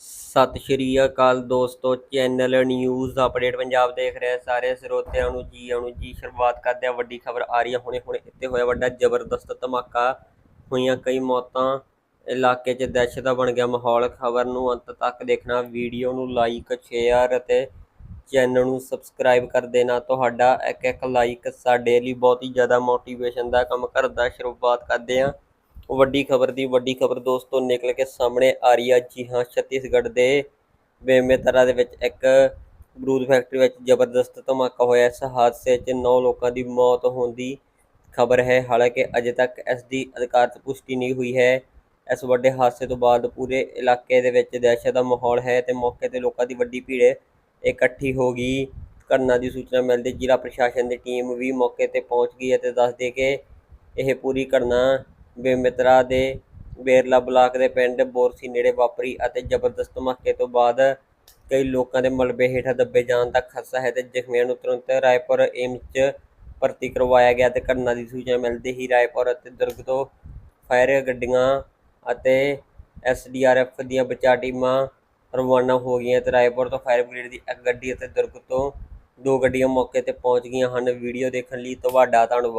ਸਤਿ ਸ਼੍ਰੀ ਅਕਾਲ ਦੋਸਤੋ, channel news update Punjab ਦੇਖ ਰਹੇ ਸਾਰੇ ਸਰੋਤਿਆਂ ਨੂੰ ਜੀ ਆਉਣ ਜੀ, ਸ਼ੁਰੂਆਤ ਕਰਦੇ ਆ ਵੱਡੀ ਖਬਰ ਆ ਰਹੀ ਹੈ। ਹੁਣੇ ਹੁਣੇ ਇੱਥੇ ਹੋਇਆ ਵੱਡਾ ਜ਼ਬਰਦਸਤ ਧਮਾਕਾ। ਹੋਈਆਂ ਕਈ ਮੌਤਾਂ। ਇਲਾਕੇ 'ਚ ਦਹਿਸ਼ਤ ਦਾ ਬਣ ਗਿਆ ਮਾਹੌਲ। ਖਬਰ ਨੂੰ ਅੰਤ ਤੱਕ ਦੇਖਣਾ, ਵੀਡੀਓ ਨੂੰ ਲਾਈਕ ਸ਼ੇਅਰ ਅਤੇ ਚੈਨਲ ਨੂੰ ਸਬਸਕ੍ਰਾਈਬ ਕਰ ਦੇਣਾ। ਤੁਹਾਡਾ ਇੱਕ ਇੱਕ ਲਾਈਕ ਸਾਡੇ ਲਈ ਬਹੁਤ ਹੀ ਜ਼ਿਆਦਾ ਮੋਟੀਵੇਸ਼ਨ ਦਾ ਕੰਮ ਕਰਦਾ। ਸ਼ੁਰੂਆਤ ਕਰਦੇ ਹਾਂ। ਵੱਡੀ ਖਬਰ ਦੀ, ਵੱਡੀ ਖਬਰ ਦੋਸਤੋ ਨਿਕਲ ਕੇ ਸਾਹਮਣੇ ਆ ਰਹੀ ਹੈ ਜੀ ਹਾਂ, ਛੱਤੀਸਗੜ੍ਹ ਦੇ ਬੇਮੇਤਰਾ ਦੇ ਵਿੱਚ ਇੱਕ ਬਰੂਦ ਫੈਕਟਰੀ ਵਿੱਚ ਜ਼ਬਰਦਸਤ ਧਮਾਕਾ ਹੋਇਆ। ਇਸ ਹਾਦਸੇ 'ਚ 9 ਲੋਕਾਂ ਦੀ ਮੌਤ ਹੋਣ ਦੀ ਖਬਰ ਹੈ। ਹਾਲਾਂਕਿ ਅਜੇ ਤੱਕ ਇਸ ਦੀ ਅਧਿਕਾਰਤ ਪੁਸ਼ਟੀ ਨਹੀਂ ਹੋਈ ਹੈ। ਇਸ ਵੱਡੇ ਹਾਦਸੇ ਤੋਂ ਬਾਅਦ ਪੂਰੇ ਇਲਾਕੇ ਦੇ ਵਿੱਚ ਦਹਿਸ਼ਤ ਦਾ ਮਾਹੌਲ ਹੈ ਤੇ ਮੌਕੇ ਤੇ ਲੋਕਾਂ ਦੀ ਵੱਡੀ ਭੀੜ ਇਕੱਠੀ ਹੋ ਗਈ। ਘਟਨਾ ਦੀ ਸੂਚਨਾ ਮਿਲਦੇ ਜ਼ਿਲ੍ਹਾ ਪ੍ਰਸ਼ਾਸਨ ਦੀ ਟੀਮ ਵੀ ਮੌਕੇ ਤੇ ਪਹੁੰਚ ਗਈ ਅਤੇ ਦੱਸਦੇ ਕਿ ਇਹ ਪੂਰੀ ਘਟਨਾ ਬੇਮਿਤਰਾ ਦੇ ਬੇਰਲਾ ਬਲਾਕ ਦੇ ਪਿੰਡ ਬੋਰਸੀ ਨੇੜੇ ਵਾਪਰੀ ਅਤੇ ਜ਼ਬਰਦਸਤ ਧਮਾਕੇ ਤੋਂ ਬਾਅਦ ਕਈ ਲੋਕਾਂ ਦੇ ਮਲਬੇ ਹੇਠਾਂ ਦੱਬੇ ਜਾਣ ਦਾ ਖਦਸ਼ਾ ਹੈ ਤੇ ਜ਼ਖਮੀਆਂ ਨੂੰ ਤੁਰੰਤ ਰਾਏਪੁਰ ਏਮਸ 'ਚ ਭਰਤੀ ਕਰਵਾਇਆ ਗਿਆ ਤੇ ਘਟਨਾ ਦੀ ਸੂਚਨਾ ਮਿਲਦੇ ਹੀ ਰਾਏਪੁਰ ਅਤੇ ਦੁਰਗ ਤੋਂ ਫਾਇਰ ਗੱਡੀਆਂ ਅਤੇ ਐਸਡੀਆਰਐਫ ਦੀਆਂ ਬਚਾਅ ਟੀਮਾਂ ਰਵਾਨਾ ਹੋ ਗਈਆਂ ਤੇ ਰਾਏਪੁਰ ਤੋਂ ਫਾਇਰ ਬ੍ਰਿਗੇਡ ਦੀ ਇੱਕ ਗੱਡੀ ਅਤੇ ਦੁਰਗ ਤੋਂ ਦੋ ਗੱਡੀਆਂ ਮੌਕੇ ਤੇ ਪਹੁੰਚ ਗਈਆਂ ਹਨ। ਵੀਡੀਓ ਦੇਖਣ ਲਈ ਤੁਹਾਡਾ ਧੰਨਵਾਦ।